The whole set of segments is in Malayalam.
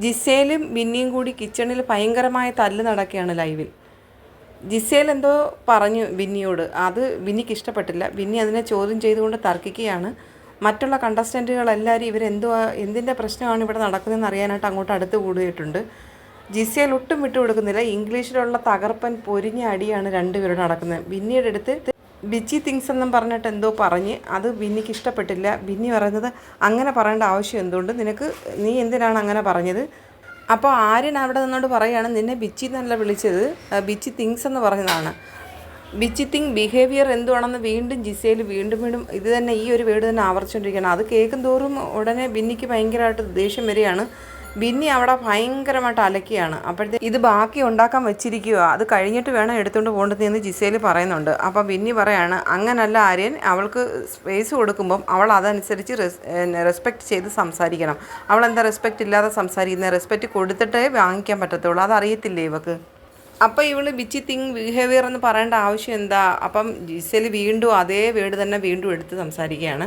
ജിസേലും ബിന്നിയും കൂടി കിച്ചണിൽ ഭയങ്കരമായ തല്ല് നടക്കുകയാണ് ലൈവിൽ. ജിസേൽ എന്തോ പറഞ്ഞു ബിന്നിയോട് അത് ബിന്നിക്ക് ഇഷ്ടപ്പെട്ടില്ല. ബിന്നി അതിനെ ചോദ്യം ചെയ്തുകൊണ്ട് തർക്കിക്കുകയാണ്. മറ്റുള്ള കണ്ടസ്റ്റന്റുകളെല്ലാവരും ഇവരെന്തുവാ എന്തിന്റെ പ്രശ്നമാണ് ഇവിടെ നടക്കുന്നതെന്ന് അറിയാനായിട്ട് അങ്ങോട്ട് അടുത്ത് കൂടിയിട്ടുണ്ട് ജിസേൽ ഒട്ടും വിട്ടുകൊടുക്കുന്നില്ല. ഇംഗ്ലീഷിലുള്ള തകർപ്പൻ പൊരിഞ്ഞ അടിയാണ് രണ്ടുപേരും നടക്കുന്നത്. ബിന്നിയുടെ അടുത്ത് ബിച്ചി തിങ്സ് എന്നും പറഞ്ഞിട്ട് എന്തോ പറഞ്ഞ് അത് ബിന്നിക്ക് ഇഷ്ടപ്പെട്ടില്ല. ബിന്നി പറയുന്നത് അങ്ങനെ പറയേണ്ട ആവശ്യം എന്തുകൊണ്ട് നിനക്ക് നീ എന്തിനാണ് അങ്ങനെ പറഞ്ഞത്? അപ്പോൾ ആര്യൻ അവിടെ നിന്നോട് പറയുകയാണ് നിന്നെ ബിച്ചി എന്നല്ല വിളിച്ചത്. ബിച്ചി തിങ്സ് എന്ന് പറഞ്ഞതാണ്. ബിച്ചി തിങ് ബിഹേവിയർ എന്തുവാണെന്ന് വീണ്ടും ജിസയിൽ വീണ്ടും വീണ്ടും ഇത് തന്നെ ഈ ഒരു വേർഡ് തന്നെ ആവർത്തിച്ചുകൊണ്ടിരിക്കുകയാണ് അത് കേൾക്കും തോറും ഉടനെ ബിന്നിക്ക് ഭയങ്കരമായിട്ട് ദേഷ്യം വരികയാണ്. ബിന്നി അവിടെ ഭയങ്കരമായിട്ട് അലക്കിയാണ്. അപ്പോഴത്തെ ഇത് ബാക്കി ഉണ്ടാക്കാൻ വെച്ചിരിക്കുക അത് കഴിഞ്ഞിട്ട് വേണം എടുത്തുകൊണ്ട് പോകേണ്ടത് എന്ന് ജിസേൽ പറയുന്നുണ്ട്. അപ്പോൾ ബിന്നി പറയാണ് അങ്ങനല്ല ആര്യൻ അവൾക്ക് സ്പേസ് കൊടുക്കുമ്പം അവൾ അതനുസരിച്ച് റെസ്പെക്ട് ചെയ്ത് സംസാരിക്കണം. അവൾ എന്താ റെസ്പെക്റ്റ് ഇല്ലാതെ സംസാരിക്കുന്നത് റെസ്പെക്റ്റ് കൊടുത്തിട്ടേ വാങ്ങിക്കാൻ പറ്റത്തുള്ളൂ. അതറിയത്തില്ലേ ഇവക്ക്? അപ്പോൾ ഇവൾ ബിച്ചി തിങ് ബിഹേവിയർ എന്ന് പറയേണ്ട ആവശ്യം എന്താ? അപ്പം ജിസേൽ വീണ്ടും അതേ വീട് തന്നെ വീണ്ടും എടുത്ത് സംസാരിക്കുകയാണ്.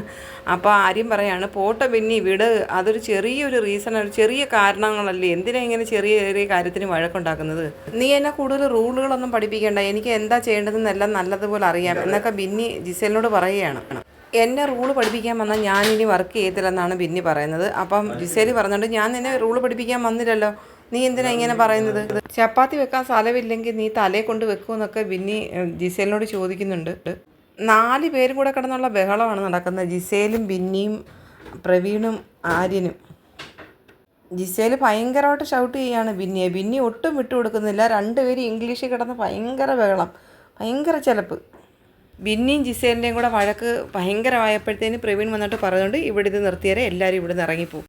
അപ്പോൾ ആര്യം പറയാണ് പോട്ടെ പിന്നെ വീട്. അതൊരു ചെറിയൊരു റീസൺ ഒരു ചെറിയ കാരണങ്ങളല്ലേ? എന്തിനാ ഇങ്ങനെ ചെറിയ ചെറിയ കാര്യത്തിന് വഴക്കുണ്ടാക്കുന്നത്? നീ എന്നെ കൂടുതൽ റൂളുകളൊന്നും പഠിപ്പിക്കേണ്ട. എനിക്ക് എന്താ ചെയ്യേണ്ടതെന്നെല്ലാം നല്ലതുപോലെ അറിയാം. എന്നൊക്കെ ബിന്നി ജിസേലിനോട് പറയുകയാണ്. എന്നെ റൂൾ പഠിപ്പിക്കാൻ വന്നാൽ ഞാൻ ഇനി വർക്ക് ചെയ്യത്തില്ലെന്നാണ് ബിന്നി പറയുന്നത്. അപ്പം ജിസേലി പറഞ്ഞുകൊണ്ട് ഞാൻ നിന്നെ റൂൾ പഠിപ്പിക്കാൻ വന്നില്ലല്ലോ. നീ എന്തിനാ ഇങ്ങനെ പറയുന്നത്? ചപ്പാത്തി വെക്കാൻ സ്ഥലമില്ലെങ്കിൽ നീ തലയെ കൊണ്ട് വെക്കുമെന്നൊക്കെ ബിന്നി ജിസേലിനോട് ചോദിക്കുന്നുണ്ട്. നാല് പേരും കൂടെ കിടന്നുള്ള ബഹളമാണ് നടക്കുന്നത്. ജിസേലും ബിന്നിയും പ്രവീണും ആര്യനും. ജിസേൽ ഭയങ്കരമായിട്ട് ഷൗട്ട് ചെയ്യാണ് ബിന്നിയെ. ബിന്നി ഒട്ടും വിട്ടു കൊടുക്കുന്നില്ല. രണ്ടുപേരും ഇംഗ്ലീഷിൽ കിടന്ന് ഭയങ്കര ബഹളം. ഭയങ്കര ചിലപ്പ്. ബിന്നിയും ജിസേലിന്റെയും കൂടെ വഴക്ക് ഭയങ്കരമായപ്പോഴത്തേന് പ്രവീൺ വന്നിട്ട് പറഞ്ഞുകൊണ്ട് ഇവിടെ ഇത് നിർത്തിയാലേ എല്ലാവരും ഇവിടെ നിന്ന് ഇറങ്ങിപ്പോവും.